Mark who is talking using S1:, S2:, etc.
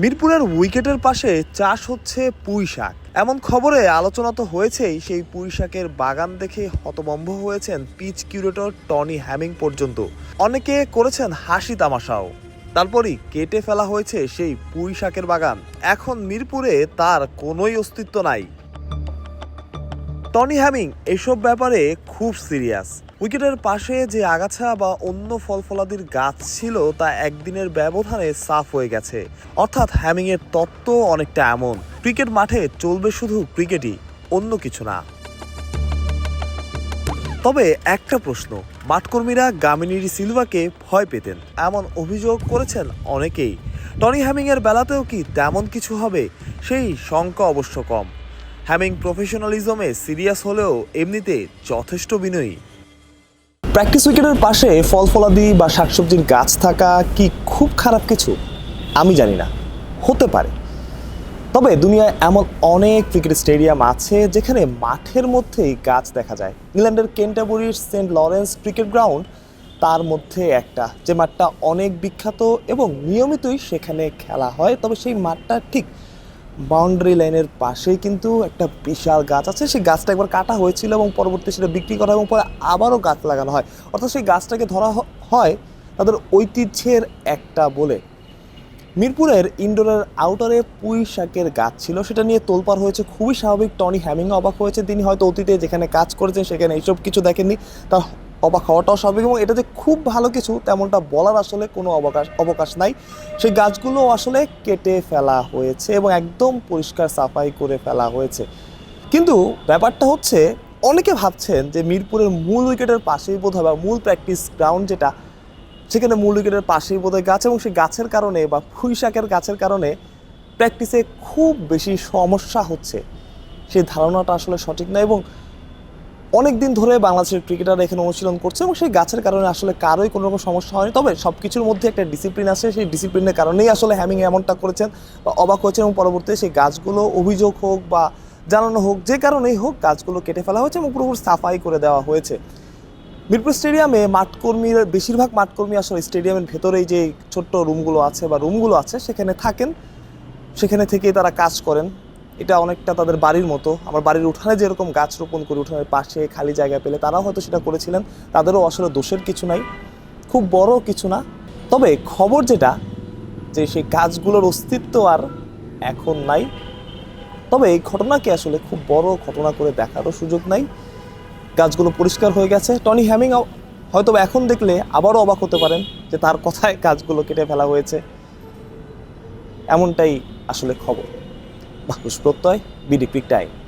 S1: মিরপুরের উইকেটের পাশে চাষ হচ্ছে পুঁই শাক। এমন খবরে আলোচনা তো হয়েছেই, সেই পুঁই শাকের বাগান দেখে হতবম্ব হয়েছেন পিচ কিউরেটর টনি হ্যামিং পর্যন্ত। অনেকে করেছেন হাসি তামাশাও। তারপরই কেটে ফেলা হয়েছে সেই পুঁই শাকের বাগান। এখন মিরপুরে তার কোনোই অস্তিত্ব নাই। টনি হ্যামিং, এসব ব্যাপারে খুব সিরিয়াস। উইকেটের পাশে যে আগাছা বা অন্য ফল ফলাদির গাছ ছিল, তা একদিনের ব্যবধানে সাফ হয়ে গেছে। অর্থাৎ হ্যামিং এর তত্ত্ব অনেকটা এমন। ক্রিকেট মাঠে চলবে শুধু ক্রিকেটই, অন্য কিছু না। তবে একটা প্রশ্ন, মাঠকর্মীরা গামিনীর সিলভাকে ভয় পেতেন, এমন অভিযোগ করেছেন অনেকেই। টনি হ্যামিং এর বেলাতেও কি তেমন কিছু হবে? সেই শঙ্কা অবশ্য কম। হ্যামিং প্রফেশনালিজমে সিরিয়াস হলেও এমনিতে যথেষ্ট বিনয়ী। প্র্যাকটিস উইকেটের পাশে ফল ফলাদি বা শাকসবজির গাছ থাকা কি খুব খারাপ কিছু? আমি জানি না। হতে পারে। তবে দুনিয়ায় এমন অনেক ক্রিকেট স্টেডিয়াম আছে যেখানে মাঠের মধ্যেই গাছ দেখা যায়। ইংল্যান্ডের কেন্টাবুরির সেন্ট লরেন্স ক্রিকেট গ্রাউন্ড তার মধ্যে একটা, যে মাঠটা অনেক বিখ্যাত এবং নিয়মিতই সেখানে খেলা হয়। তবে সেই মাঠটা ঠিক বাউন্ডারি লাইনের পাশেই কিন্তু একটা বিশাল গাছ আছে। সেই গাছটা একবার কাটা হয়েছিল এবং পরবর্তী সেটা বিক্রি করা এবং পরে আবারও গাছ লাগানো হয়। অর্থাৎ সেই গাছটাকে ধরা হয় তাদের ঐতিহ্যের একটা বলে। মিরপুরের ইনডোরের আউটারে পুঁই শাকের গাছ ছিল। সেটা নিয়ে তোলপার হয়েছে। খুবই স্বাভাবিক। টনি হ্যামিং অবাক হয়েছে। তিনি হয়তো অতীতে যেখানে কাজ করেছেন সেখানে এইসব কিছু দেখেননি। তার অবাক হওয়াটাও স্বাভাবিক এবং এটা যে খুব ভালো কিছু, তেমনটা বলার আসলে কোনো অবকাশ অবকাশ নাই। সেই গাছগুলো আসলে কেটে ফেলা হয়েছে এবং একদম পরিষ্কার সাফাই করে ফেলা হয়েছে। কিন্তু ব্যাপারটা হচ্ছে, অনেকে ভাবছেন যে মিরপুরের মূল উইকেটের পাশেই বোধ হয় বা মূল প্র্যাকটিস গ্রাউন্ড যেটা, সেখানে মূল উইকেটের পাশেই বোধহয় গাছ এবং সেই গাছের কারণে বা ফুই শাকের গাছের কারণে প্র্যাকটিসে খুব বেশি সমস্যা হচ্ছে। সেই ধারণাটা আসলে সঠিক না এবং অনেক দিন ধরে বাংলাদেশের ক্রিকেটার এখানে অনুশীলন করছে এবং সেই গাছের কারণে আসলে কারোই কোনো রকম সমস্যা হয়নি। তবে সব কিছুর মধ্যে একটা ডিসিপ্লিন আছে। সেই ডিসিপ্লিনের কারণেই আসলে হ্যামিং এমনটা করেছেন বা অবাক হয়েছেন এবং পরবর্তীতে সেই গাছগুলো অভিযোগ হোক বা জানানো হোক, যে কারণেই হোক গাছগুলো কেটে ফেলা হয়েছে এবং পুরোপুরি সাফাই করে দেওয়া হয়েছে। মিরপুর স্টেডিয়ামে মাঠকর্মীর, বেশিরভাগ মাঠকর্মী আসলে স্টেডিয়ামের ভেতরেই যে ছোট্ট রুমগুলো আছে বা রুমগুলো আছে, সেখানে থাকেন। সেখানে থেকেই তারা কাজ করেন। এটা অনেকটা তাদের বাড়ির মতো। আমার বাড়ির উঠানে যেরকম গাছ রোপণ করি, উঠানের পাশে খালি জায়গা পেলে তারাও হয়তো সেটা করেছিলেন। তাদেরও আসলে দোষের কিছু নাই। খুব বড় কিছু না। তবে খবর যেটা, যে সেই গাছগুলোর অস্তিত্ব আর এখন নাই। তবে এই ঘটনাকে আসলে খুব বড় ঘটনা করে দেখারও সুযোগ নাই। গাছগুলো পরিষ্কার হয়ে গেছে। টনি হ্যামিং হয়তো এখন দেখলে আবারও অবাক হতে পারেন যে তার কথায় গাছগুলো কেটে ফেলা হয়েছে। এমনটাই আসলে খবর। বাকুশ প্রত্যয় বিডি টাইম।